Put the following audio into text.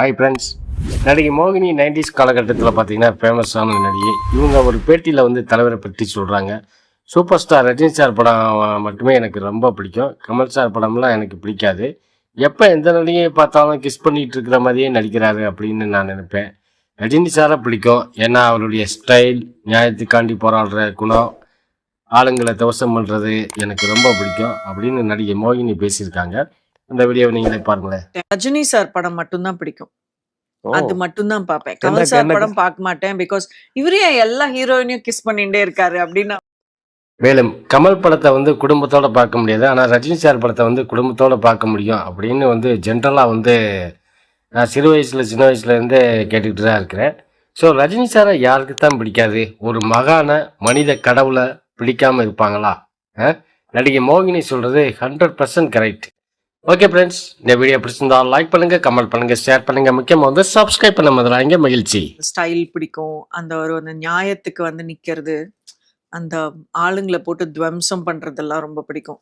Hi friends நடிகை மோகினி nineties காலகட்டத்தில் பார்த்தீங்கன்னா ஃபேமஸான நடிகை. இவங்க ஒரு பேட்டியில் வந்து தலைவரை பற்றி சொல்கிறாங்க சூப்பர் ஸ்டார் ரஜினி சார் படம் மட்டுமே எனக்கு ரொம்ப பிடிக்கும். கமல் சார் படம்லாம் எனக்கு பிடிக்காது. எப்போ எந்த நடிகையை பார்த்தாலும் கிஸ் பண்ணிகிட்டு இருக்கிற மாதிரியே நடிக்கிறாரு அப்படின்னு நான் நினைப்பேன். ரஜினி சாரை பிடிக்கும். ஏன்னா அவருடைய ஸ்டைல் நியாயத்துக்காண்டி போராடுற குணம் ஆளுங்களை தவசம் பண்ணுறது எனக்கு ரொம்ப பிடிக்கும் அப்படின்னு நடிகை மோகினி பேசியிருக்காங்க. அந்த வீடியோவை நீங்களே பாருங்களேன். ரஜினி சார் படம் மட்டும்தான் பிடிக்கும். அது மட்டும்தான் பார்ப்பேன். என்ன- கமல் சார் படம் பார்க்க மாட்டேன் பிகாஸ் இவரே எல்லா ஹீரோயினையும் கிஸ் பண்ணிட்டே இருக்காரு அப்படின்னு. மேலும் கமல் படத்தை வந்து குடும்பத்தோட பார்க்க முடியாது. ஆனால் ரஜினி சார் படத்தை வந்து குடும்பத்தோட பார்க்க முடியும் அப்படின்னு வந்து ஜென்ரலாக வந்து நான் சிறு வயசில் சின்ன வயசுலேருந்தே கேட்டுக்கிட்டு தான் இருக்கிறேன். ஸோ ரஜினி சாரை யாருக்கு தான் பிடிக்காது? ஒரு மகான மனித கடவுளை பிடிக்காம இருப்பாங்களா? நடிகை மோகினி சொல்கிறது hundred percent correct okay friends இந்த வீடியோ பிடிச்சிருந்தா லைக் பண்ணுங்க கமெண்ட் பண்ணுங்க ஷேர் பண்ணுங்க. முக்கியமா வந்து சப்ஸ்கிரைப் பண்ண முதலாங்க மகிழ்ச்சி. ஸ்டைல் பிடிக்கும். அந்த ஒரு அந்த நியாயத்துக்கு வந்து நிக்கிறது. அந்த ஆளுங்களை போட்டு துவம்சம் பண்றதெல்லாம் ரொம்ப பிடிக்கும்.